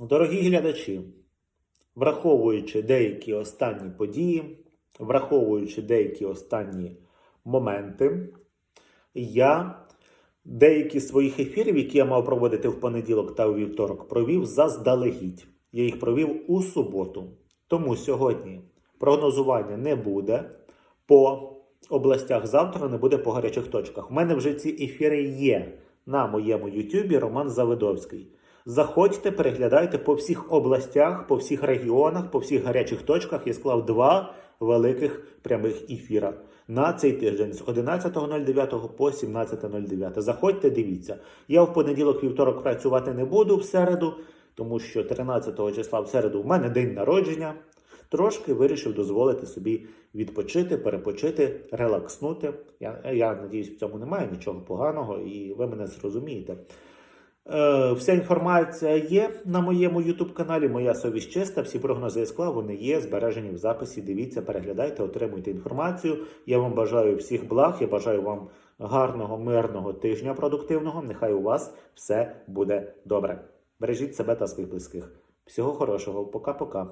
Дорогі глядачі, враховуючи деякі останні події, враховуючи деякі останні моменти, я деякі своїх ефірів, які я мав проводити в понеділок та у вівторок, провів заздалегідь. Я їх провів у суботу. Тому сьогодні прогнозування не буде по областях завтра, не буде по гарячих точках. У мене вже ці ефіри є на моєму Ютубі Роман Завидовський. Заходьте, переглядайте по всіх областях, по всіх регіонах, по всіх гарячих точках. Я склав два великих прямих ефіра на цей тиждень з 11.09 по 17.09. Заходьте, дивіться. Я в понеділок, вівторок працювати не буду в середу, тому що 13 числа в середу в мене день народження. Трошки вирішив дозволити собі відпочити, перепочити, релакснути. Я, я надіюсь, в цьому немає нічого поганого, і ви мене зрозумієте. Е, вся інформація є на моєму YouTube каналі. Моя совість чиста. Всі прогнози я склав, вони є збережені в записі. Дивіться, переглядайте, отримуйте інформацію. Я вам бажаю всіх благ. Я бажаю вам гарного, мирного тижня продуктивного. Нехай у вас все буде добре. Бережіть себе та своїх близьких. Всього хорошого, пока-пока.